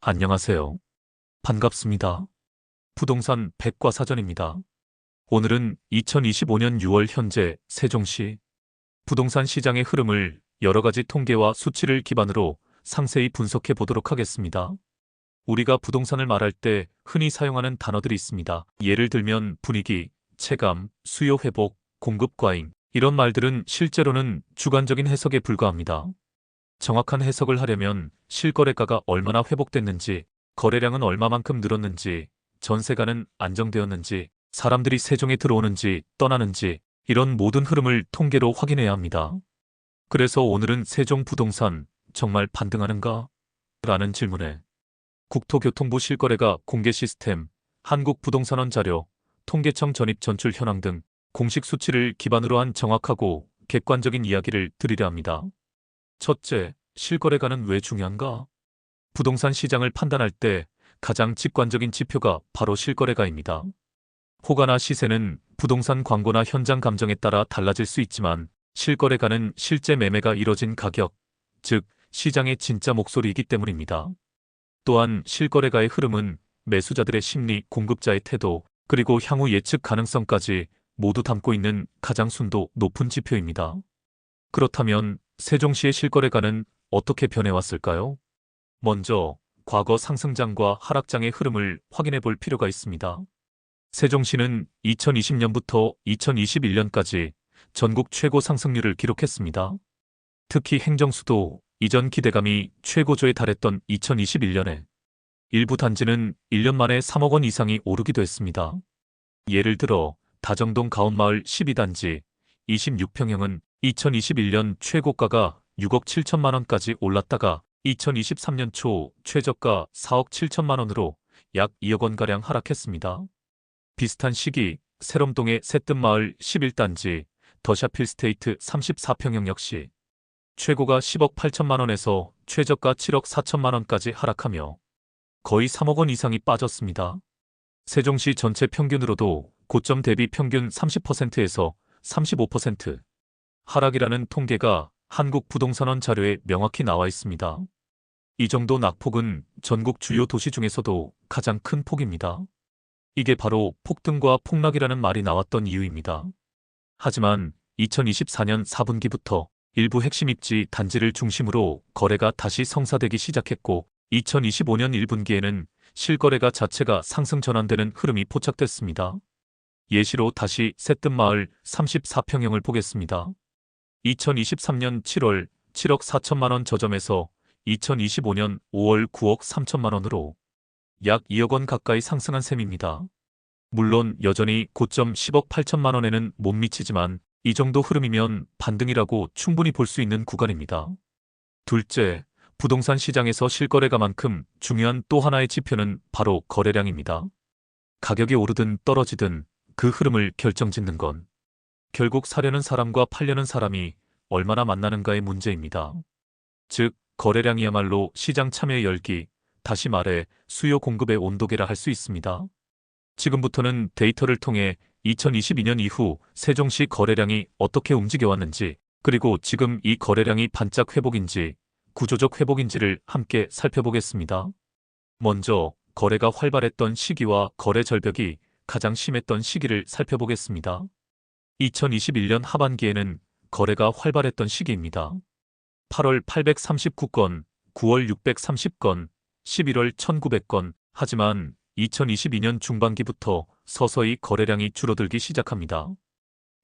안녕하세요. 반갑습니다. 부동산 백과사전입니다. 오늘은 2025년 6월 현재 세종시 부동산 시장의 흐름을 여러 가지 통계와 수치를 기반으로 상세히 분석해 보도록 하겠습니다. 우리가 부동산을 말할 때 흔히 사용하는 단어들이 있습니다. 예를 들면 분위기, 체감, 수요 회복, 공급 과잉 이런 말들은 실제로는 주관적인 해석에 불과합니다. 정확한 해석을 하려면 실거래가가 얼마나 회복됐는지, 거래량은 얼마만큼 늘었는지, 전세가는 안정되었는지, 사람들이 세종에 들어오는지 떠나는지 이런 모든 흐름을 통계로 확인해야 합니다. 그래서 오늘은 세종 부동산 정말 반등하는가? 라는 질문에 국토교통부 실거래가 공개 시스템, 한국부동산원 자료, 통계청 전입 전출 현황 등 공식 수치를 기반으로 한 정확하고 객관적인 이야기를 드리려 합니다. 첫째, 실거래가는 왜 중요한가? 부동산 시장을 판단할 때 가장 직관적인 지표가 바로 실거래가입니다. 호가나 시세는 부동산 광고나 현장 감정에 따라 달라질 수 있지만 실거래가는 실제 매매가 이뤄진 가격, 즉 시장의 진짜 목소리이기 때문입니다. 또한 실거래가의 흐름은 매수자들의 심리, 공급자의 태도, 그리고 향후 예측 가능성까지 모두 담고 있는 가장 순도 높은 지표입니다. 그렇다면 세종시의 실거래가는 어떻게 변해왔을까요? 먼저 과거 상승장과 하락장의 흐름을 확인해 볼 필요가 있습니다. 세종시는 2020년부터 2021년까지 전국 최고 상승률을 기록했습니다. 특히 행정수도 이전 기대감이 최고조에 달했던 2021년에 일부 단지는 1년 만에 3억 원 이상이 오르기도 했습니다. 예를 들어 다정동 가온마을 12단지 26평형은 2021년 최고가가 6억 7천만 원까지 올랐다가 2023년 초 최저가 4억 7천만 원으로 약 2억 원가량 하락했습니다. 비슷한 시기 세롬동의 새뜸마을 11단지 더샤필 스테이트 34평형 역시 최고가 10억 8천만 원에서 최저가 7억 4천만 원까지 하락하며 거의 3억 원 이상이 빠졌습니다. 세종시 전체 평균으로도 고점 대비 평균 30%에서 35% 하락이라는 통계가 한국 부동산원 자료에 명확히 나와 있습니다. 이 정도 낙폭은 전국 주요 도시 중에서도 가장 큰 폭입니다. 이게 바로 폭등과 폭락이라는 말이 나왔던 이유입니다. 하지만 2024년 4분기부터 일부 핵심 입지 단지를 중심으로 거래가 다시 성사되기 시작했고 2025년 1분기에는 실거래가 자체가 상승 전환되는 흐름이 포착됐습니다. 예시로 다시 새뜸마을 34평형을 보겠습니다. 2023년 7월 7억 4천만 원 저점에서 2025년 5월 9억 3천만 원으로 약 2억 원 가까이 상승한 셈입니다. 물론 여전히 고점 10억 8천만 원에는 못 미치지만 이 정도 흐름이면 반등이라고 충분히 볼 수 있는 구간입니다. 둘째, 부동산 시장에서 실거래가만큼 중요한 또 하나의 지표는 바로 거래량입니다. 가격이 오르든 떨어지든 그 흐름을 결정짓는 건 결국 사려는 사람과 팔려는 사람이 얼마나 만나는가의 문제입니다. 즉, 거래량이야말로 시장 참여의 열기, 다시 말해 수요 공급의 온도계라 할 수 있습니다. 지금부터는 데이터를 통해 2022년 이후 세종시 거래량이 어떻게 움직여왔는지, 그리고 지금 이 거래량이 반짝 회복인지, 구조적 회복인지를 함께 살펴보겠습니다. 먼저 거래가 활발했던 시기와 거래 절벽이 가장 심했던 시기를 살펴보겠습니다. 2021년 하반기에는 거래가 활발했던 시기입니다. 8월 839건, 9월 630건, 11월 1900건, 하지만 2022년 중반기부터 서서히 거래량이 줄어들기 시작합니다.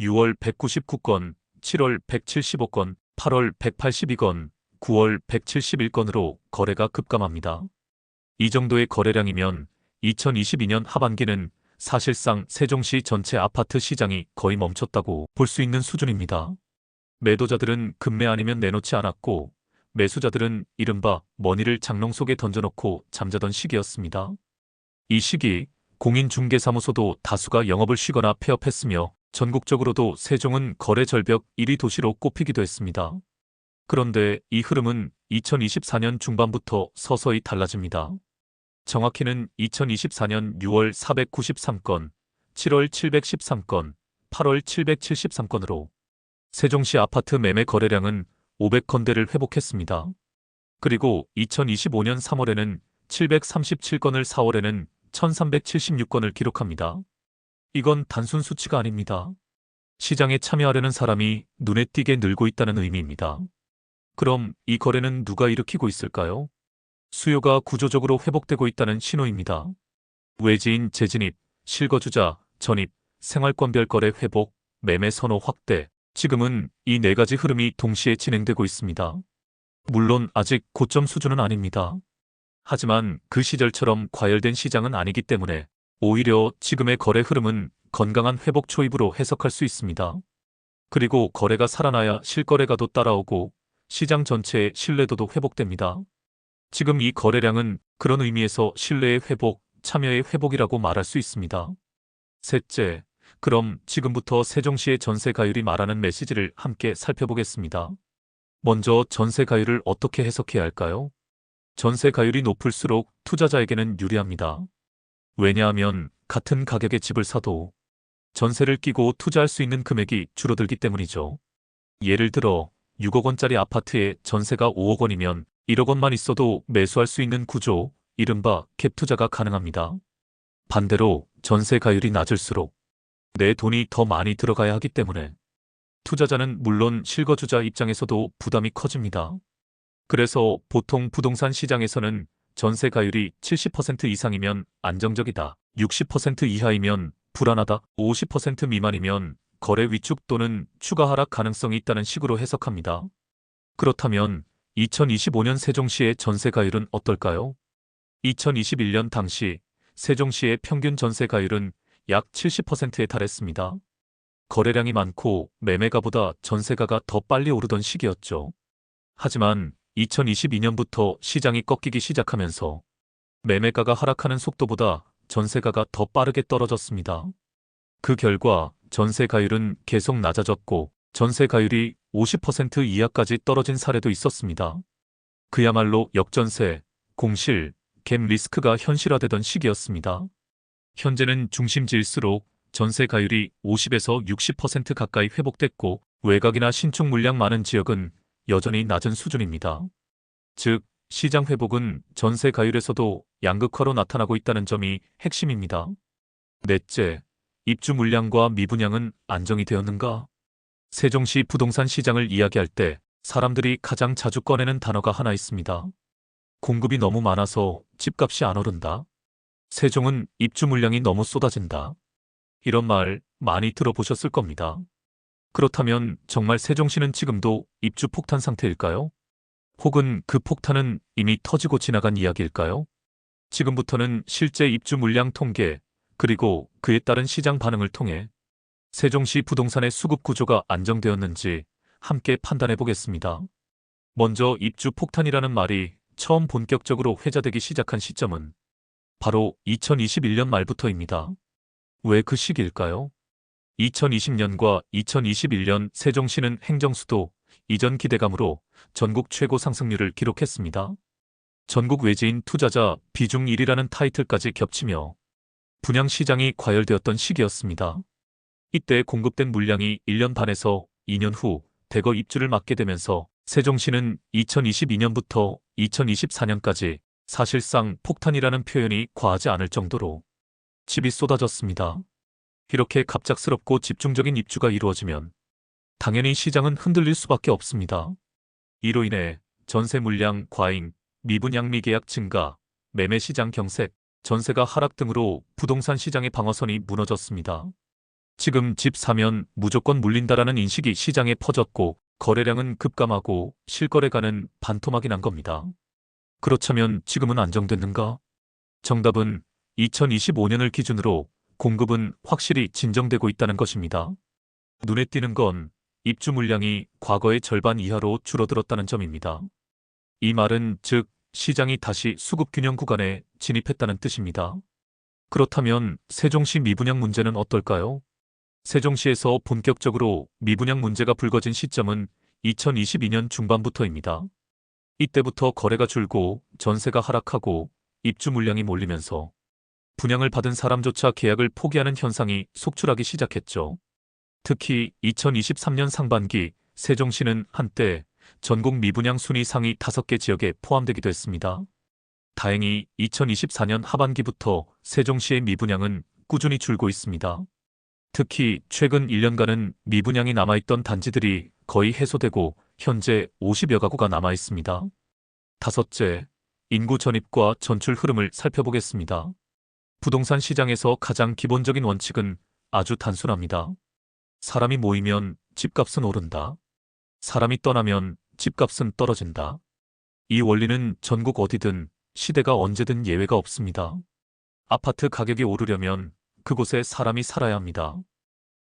6월 199건, 7월 175건, 8월 182건, 9월 171건으로 거래가 급감합니다. 이 정도의 거래량이면 2022년 하반기는 사실상 세종시 전체 아파트 시장이 거의 멈췄다고 볼 수 있는 수준입니다. 매도자들은 급매 아니면 내놓지 않았고 매수자들은 이른바 머니를 장롱 속에 던져놓고 잠자던 시기였습니다. 이 시기 공인중개사무소도 다수가 영업을 쉬거나 폐업했으며 전국적으로도 세종은 거래 절벽 1위 도시로 꼽히기도 했습니다. 그런데 이 흐름은 2024년 중반부터 서서히 달라집니다. 정확히는 2024년 6월 493건, 7월 713건, 8월 773건으로 세종시 아파트 매매 거래량은 500건대를 회복했습니다. 그리고 2025년 3월에는 737건을 4월에는 1376건을 기록합니다. 이건 단순 수치가 아닙니다. 시장에 참여하려는 사람이 눈에 띄게 늘고 있다는 의미입니다. 그럼 이 거래는 누가 일으키고 있을까요? 수요가 구조적으로 회복되고 있다는 신호입니다. 외지인 재진입, 실거주자, 전입, 생활권별 거래 회복, 매매 선호 확대. 지금은 이 네 가지 흐름이 동시에 진행되고 있습니다. 물론 아직 고점 수준은 아닙니다. 하지만 그 시절처럼 과열된 시장은 아니기 때문에 오히려 지금의 거래 흐름은 건강한 회복 초입으로 해석할 수 있습니다. 그리고 거래가 살아나야 실거래가도 따라오고 시장 전체의 신뢰도도 회복됩니다. 지금 이 거래량은 그런 의미에서 신뢰의 회복, 참여의 회복이라고 말할 수 있습니다. 셋째, 그럼 지금부터 세종시의 전세 가율이 말하는 메시지를 함께 살펴보겠습니다. 먼저 전세 가율을 어떻게 해석해야 할까요? 전세 가율이 높을수록 투자자에게는 유리합니다. 왜냐하면 같은 가격의 집을 사도 전세를 끼고 투자할 수 있는 금액이 줄어들기 때문이죠. 예를 들어 6억 원짜리 아파트에 전세가 5억 원이면 1억 원만 있어도 매수할 수 있는 구조, 이른바 갭 투자가 가능합니다. 반대로 전세 가율이 낮을수록 내 돈이 더 많이 들어가야 하기 때문에 투자자는 물론 실거주자 입장에서도 부담이 커집니다. 그래서 보통 부동산 시장에서는 전세 가율이 70% 이상이면 안정적이다. 60% 이하이면 불안하다. 50% 미만이면 거래 위축 또는 추가 하락 가능성이 있다는 식으로 해석합니다. 그렇다면 2025년 세종시의 전세 가율은 어떨까요? 2021년 당시 세종시의 평균 전세 가율은 약 70%에 달했습니다. 거래량이 많고 매매가보다 전세가가 더 빨리 오르던 시기였죠. 하지만 2022년부터 시장이 꺾이기 시작하면서 매매가가 하락하는 속도보다 전세가가 더 빠르게 떨어졌습니다. 그 결과 전세 가율은 계속 낮아졌고 전세 가율이 50% 이하까지 떨어진 사례도 있었습니다. 그야말로 역전세, 공실, 갭 리스크가 현실화되던 시기였습니다. 현재는 중심지일수록 전세 가율이 50에서 60% 가까이 회복됐고 외곽이나 신축 물량 많은 지역은 여전히 낮은 수준입니다. 즉, 시장 회복은 전세 가율에서도 양극화로 나타나고 있다는 점이 핵심입니다. 넷째, 입주 물량과 미분양은 안정이 되었는가? 세종시 부동산 시장을 이야기할 때 사람들이 가장 자주 꺼내는 단어가 하나 있습니다. 공급이 너무 많아서 집값이 안 오른다. 세종은 입주 물량이 너무 쏟아진다. 이런 말 많이 들어보셨을 겁니다. 그렇다면 정말 세종시는 지금도 입주 폭탄 상태일까요? 혹은 그 폭탄은 이미 터지고 지나간 이야기일까요? 지금부터는 실제 입주 물량 통계, 그리고 그에 따른 시장 반응을 통해 세종시 부동산의 수급 구조가 안정되었는지 함께 판단해 보겠습니다. 먼저 입주 폭탄이라는 말이 처음 본격적으로 회자되기 시작한 시점은 바로 2021년 말부터입니다. 왜 그 시기일까요? 2020년과 2021년 세종시는 행정수도 이전 기대감으로 전국 최고 상승률을 기록했습니다. 전국 외지인 투자자 비중 1위라는 타이틀까지 겹치며 분양 시장이 과열되었던 시기였습니다. 이때 공급된 물량이 1년 반에서 2년 후 대거 입주를 맞게 되면서 세종시는 2022년부터 2024년까지 사실상 폭탄이라는 표현이 과하지 않을 정도로 집이 쏟아졌습니다. 이렇게 갑작스럽고 집중적인 입주가 이루어지면 당연히 시장은 흔들릴 수밖에 없습니다. 이로 인해 전세 물량 과잉, 미분양 미 계약 증가, 매매 시장 경색, 전세가 하락 등으로 부동산 시장의 방어선이 무너졌습니다. 지금 집 사면 무조건 물린다라는 인식이 시장에 퍼졌고 거래량은 급감하고 실거래가는 반토막이 난 겁니다. 그렇다면 지금은 안정됐는가? 정답은 2025년을 기준으로 공급은 확실히 진정되고 있다는 것입니다. 눈에 띄는 건 입주 물량이 과거의 절반 이하로 줄어들었다는 점입니다. 이 말은 즉 시장이 다시 수급 균형 구간에 진입했다는 뜻입니다. 그렇다면 세종시 미분양 문제는 어떨까요? 세종시에서 본격적으로 미분양 문제가 불거진 시점은 2022년 중반부터입니다. 이때부터 거래가 줄고 전세가 하락하고 입주 물량이 몰리면서 분양을 받은 사람조차 계약을 포기하는 현상이 속출하기 시작했죠. 특히 2023년 상반기 세종시는 한때 전국 미분양 순위 상위 5개 지역에 포함되기도 했습니다. 다행히 2024년 하반기부터 세종시의 미분양은 꾸준히 줄고 있습니다. 특히 최근 1년간은 미분양이 남아있던 단지들이 거의 해소되고 현재 50여 가구가 남아 있습니다. 다섯째, 인구 전입과 전출 흐름을 살펴보겠습니다. 부동산 시장에서 가장 기본적인 원칙은 아주 단순합니다. 사람이 모이면 집값은 오른다. 사람이 떠나면 집값은 떨어진다. 이 원리는 전국 어디든 시대가 언제든 예외가 없습니다. 아파트 가격이 오르려면 그곳에 사람이 살아야 합니다.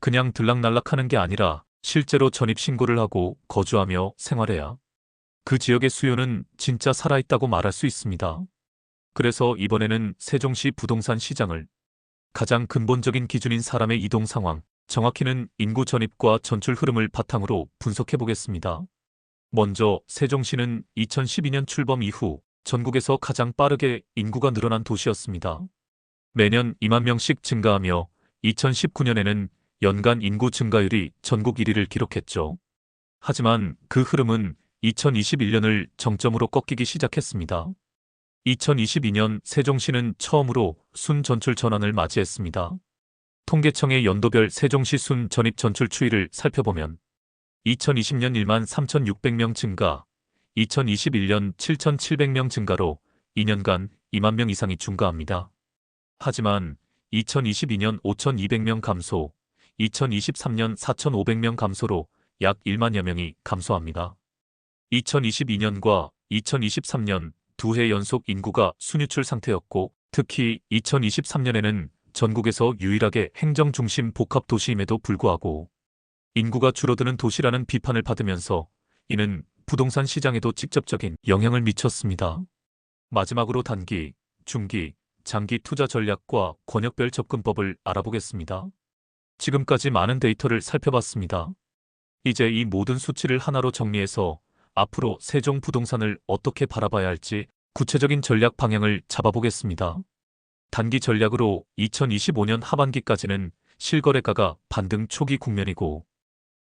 그냥 들락날락하는 게 아니라 실제로 전입 신고를 하고 거주하며 생활해야 그 지역의 수요는 진짜 살아있다고 말할 수 있습니다. 그래서 이번에는 세종시 부동산 시장을 가장 근본적인 기준인 사람의 이동 상황, 정확히는 인구 전입과 전출 흐름을 바탕으로 분석해 보겠습니다. 먼저 세종시는 2012년 출범 이후 전국에서 가장 빠르게 인구가 늘어난 도시였습니다. 매년 2만 명씩 증가하며 2019년에는 연간 인구 증가율이 전국 1위를 기록했죠. 하지만 그 흐름은 2021년을 정점으로 꺾이기 시작했습니다. 2022년 세종시는 처음으로 순 전출 전환을 맞이했습니다. 통계청의 연도별 세종시 순 전입 전출 추이를 살펴보면 2020년 1만 3,600명 증가, 2021년 7,700명 증가로 2년간 2만 명 이상이 증가합니다. 하지만 2022년 5,200명 감소, 2023년 4,500명 감소로 약 1만여 명이 감소합니다. 2022년과 2023년 두 해 연속 인구가 순유출 상태였고 특히 2023년에는 전국에서 유일하게 행정 중심 복합 도시임에도 불구하고 인구가 줄어드는 도시라는 비판을 받으면서 이는 부동산 시장에도 직접적인 영향을 미쳤습니다. 마지막으로 단기, 중기, 장기 투자 전략과 권역별 접근법을 알아보겠습니다. 지금까지 많은 데이터를 살펴봤습니다. 이제 이 모든 수치를 하나로 정리해서 앞으로 세종 부동산을 어떻게 바라봐야 할지 구체적인 전략 방향을 잡아보겠습니다. 단기 전략으로 2025년 하반기까지는 실거래가가 반등 초기 국면이고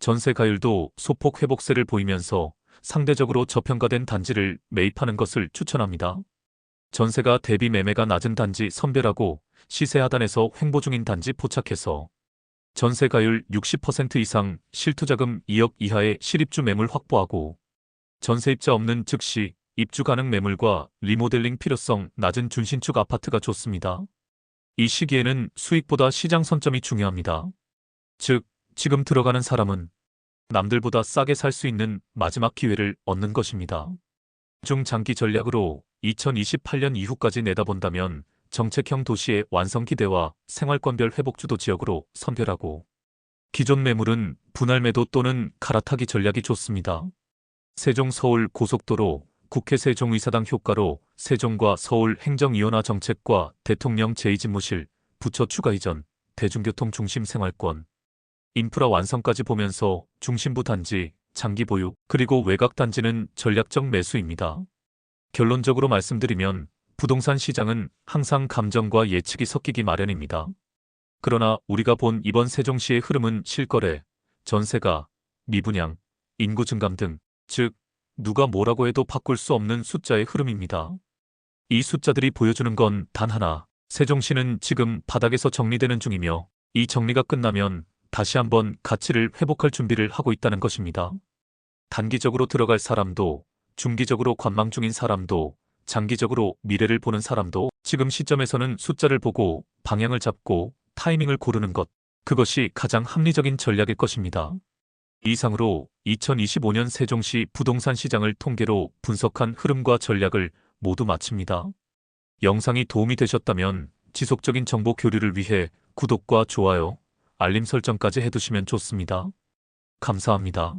전세 가율도 소폭 회복세를 보이면서 상대적으로 저평가된 단지를 매입하는 것을 추천합니다. 전세가 대비 매매가 낮은 단지 선별하고 시세 하단에서 횡보 중인 단지 포착해서 전세 가율 60% 이상 실투자금 2억 이하의 실입주 매물 확보하고 전세입자 없는 즉시 입주 가능 매물과 리모델링 필요성 낮은 준신축 아파트가 좋습니다. 이 시기에는 수익보다 시장 선점이 중요합니다. 즉, 지금 들어가는 사람은 남들보다 싸게 살 수 있는 마지막 기회를 얻는 것입니다. 중장기 전략으로 2028년 이후까지 내다본다면 정책형 도시의 완성 기대와 생활권별 회복주도 지역으로 선별하고 기존 매물은 분할 매도 또는 갈아타기 전략이 좋습니다. 세종 서울 고속도로 국회 세종의사당 효과로 세종과 서울 행정이원화 정책과 대통령 제2집무실 부처 추가 이전 대중교통 중심 생활권 인프라 완성까지 보면서 중심부 단지 장기 보유 그리고 외곽 단지는 전략적 매수입니다. 결론적으로 말씀드리면 부동산 시장은 항상 감정과 예측이 섞이기 마련입니다. 그러나 우리가 본 이번 세종시의 흐름은 실거래, 전세가, 미분양, 인구 증감 등, 즉, 누가 뭐라고 해도 바꿀 수 없는 숫자의 흐름입니다. 이 숫자들이 보여주는 건 단 하나, 세종시는 지금 바닥에서 정리되는 중이며 이 정리가 끝나면 다시 한번 가치를 회복할 준비를 하고 있다는 것입니다. 단기적으로 들어갈 사람도, 중기적으로 관망 중인 사람도, 장기적으로 미래를 보는 사람도 지금 시점에서는 숫자를 보고 방향을 잡고 타이밍을 고르는 것, 그것이 가장 합리적인 전략일 것입니다. 이상으로 2025년 세종시 부동산 시장을 통계로 분석한 흐름과 전략을 모두 마칩니다. 영상이 도움이 되셨다면 지속적인 정보 교류를 위해 구독과 좋아요, 알림 설정까지 해두시면 좋습니다. 감사합니다.